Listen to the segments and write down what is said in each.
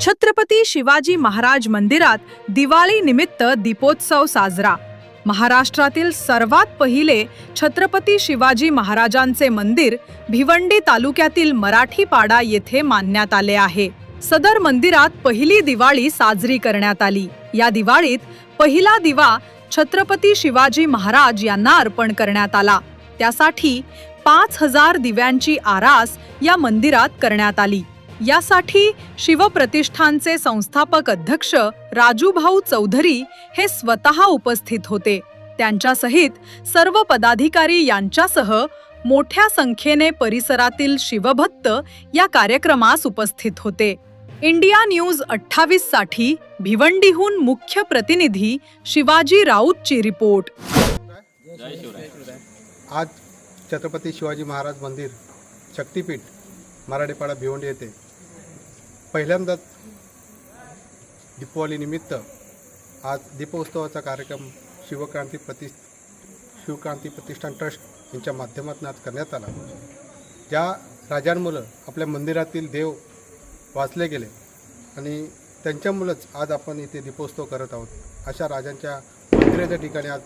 छत्रपती शिवाजी महाराज मंदिरात दिवाळी निमित्त दीपोत्सव साजरा. महाराष्ट्रातील सर्वात पहिले छत्रपती शिवाजी महाराजांचे मंदिर भिवंडी तालुक्यातील मराठीपाडा येथे मानण्यात आले आहे. सदर मंदिरात पहिली दिवाळी साजरी करण्यात आली. या दिवाळीत पहिला दिवा छत्रपती शिवाजी महाराज यांना अर्पण करण्यात आला. त्यासाठी पाच हजार दिव्यांची आरास या मंदिरात करण्यात आली. यासाठी शिवप्रतिष्ठानचे संस्थापक अध्यक्ष राजूभाऊ चौधरी हे स्वतः उपस्थित होते. त्यांच्यासहित सर्व पदाधिकारी यांच्यासह मोठ्या संख्येने परिसरातील शिवभक्त या कार्यक्रमास उपस्थित होते. इंडिया न्यूज अठ्ठावीससाठी भिवंडीहून मुख्य प्रतिनिधी शिवाजी राऊतची रिपोर्ट. आज छत्रपती शिवाजी महाराज मंदिर शक्तीपीठ मराठीपाडा भिवंडी येथे. पहिल्यांदाच दीपावलीनिमित्त आज दीपोत्सवाचा कार्यक्रम शिवक्रांती प्रति शिवक्रांती प्रतिष्ठान ट्रस्ट यांच्या माध्यमातून आज करण्यात आला. ज्या राजांमुळं आपल्या मंदिरातील देव वाचले गेले आणि त्यांच्यामुळंच आज आपण इथे दीपोत्सव करत आहोत. अशा राजांच्या मंदिराच्या ठिकाणी आज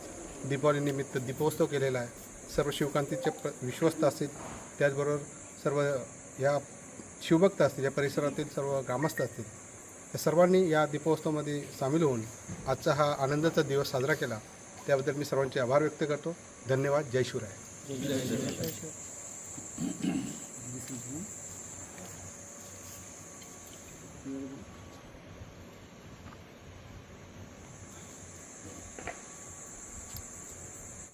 दीपावलीनिमित्त दीपोत्सव केलेला आहे. सर्व शिवकांतीचे प्र विश्वस्त असतील त्याचबरोबर सर्व या शिवभक्त असतील या परिसरातील सर्व ग्रामस्थ असतील त्या सर्वांनी या दीपोत्सवामध्ये सामील होऊन आजचा हा आनंदाचा दिवस साजरा केला. त्याबद्दल मी सर्वांचे आभार व्यक्त करतो. धन्यवाद. जय शिवराय.